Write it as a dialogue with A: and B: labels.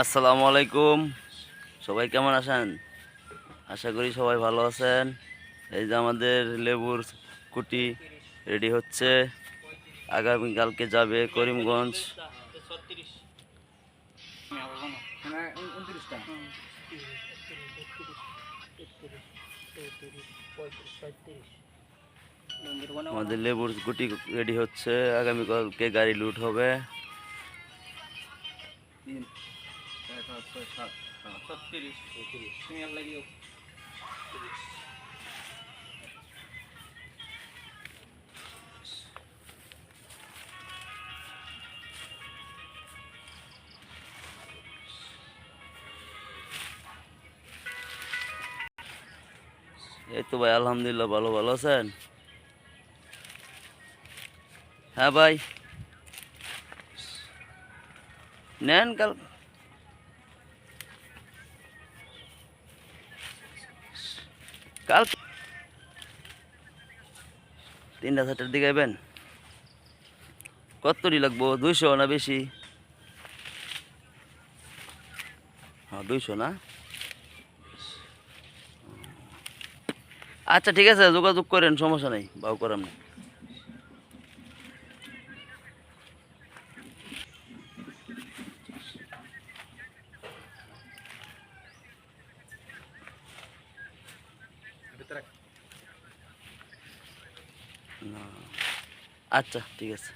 A: আসসালামু আলাইকুম। সবাই কেমন আছেন? আশা করি সবাই ভালো আছেন। এই যে আমাদের লেবুর কুটি রেডি হচ্ছে। আগামীকালকে যাবে করিমগঞ্জ। আমাদের লেবুর গুটি রেডি হচ্ছে। আগামীকালকে গাড়ি লুট হবে। এই তো ভাই আলহামদুলিল্লাহ ভালো ভালো আছেন হ্যাঁ ভাই নেন কাল কাল তিনটা চারটার দিকে আইবেন? কতটি লাগবো? দুইশো না বেশি? হ্যাঁ দুইশো না? আচ্ছা ঠিক আছে, যোগাযোগ করেন, সমস্যা নেই, বাউ করাম না না। আচ্ছা ঠিক আছে।